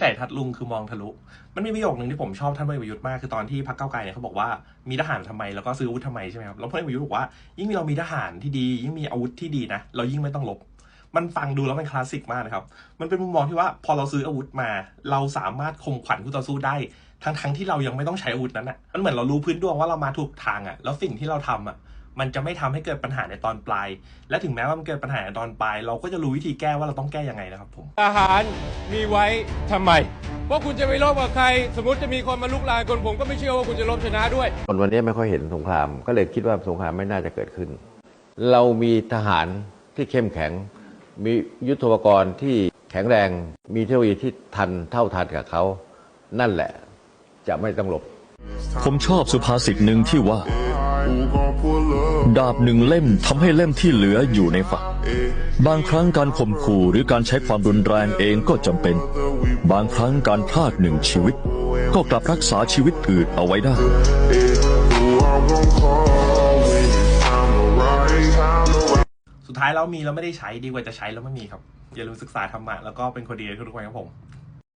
ใส่ทัดลุงคือมองทะลุ มันมีประโยคหนึ่งที่ผมชอบท่านพลเอกประยุทธ์มากคือตอนที่พรรคเก้าวไกลเนี่ยเขาบอกว่ามีทหารทำไมแล้วก็ซื้ออาวุธทำไมใช่ไหมครับแล้วพลเอกประยุทธ์บอกว่ายิ่งเรามีทหารที่ดี ยิ่งมีอาวุธที่ดีนะเรายิ่งไม่ต้องลบ มันฟังดูแล้วมันคลาสสิกมากนะครับ มันเป็นมุมมองที่ว่าพอเราซื้ออาวุธมา เราสามารถข่มขวัญคู่ต่อสู้ได้ ทั้งทั้งๆที่เรายังไม่ต้องใช้อาวุธนั้นอะมันเหมือนเรารู้พื้นดวงว่าเรามาถูกทางอะแล้วสิ่งที่เราทำอะมันจะไม่ทำให้เกิดปัญหาในตอนปลาย และถึงแม้ว่ามันเกิดปัญหาในตอนปลาย เราก็จะรู้วิธีแก้ว่าเราต้องแก้ยังไงนะครับผมทหาร มีไว้ทำไมเพราะคุณจะไปรบกับใคร สมมติจะมีคนมาลุกลานคนผมก็ไม่เชื่อว่าคุณจะรบชนะด้วยคนวันนี้ไม่ค่อยเห็นสงคราม ก็เลยคิดว่าสงครามไม่น่าจะเกิดขึ้น เรามีทหารที่เข้มแข็ง มียุทโธปกรณ์ที่แข็งแรง มีเทคโนโลยีที่ทันเท่าทันกับเขา นั่นแหละจะไม่ต้องหลบ ผมชอบสุภาษิตหนึ่งที่ว่าด ดาบหนึ่งเล่มทำให้เล่มที่เหลืออยู่ในฝัก บางครั้งการข่มขู่หรือการใช้ความรุนแรงเองก็จำเป็น บางครั้งการพลาดหนึ่งชีวิต ก็กลับรักษาชีวิตอื่นเอาไว้ได้ สุดท้ายเรามีแล้วไม่ได้ใช้ดีกว่าจะใช้แล้วไม่มีครับ อย่าลืมศึกษาธรรมะแล้วก็เป็นคนดีทุกๆวันครับผม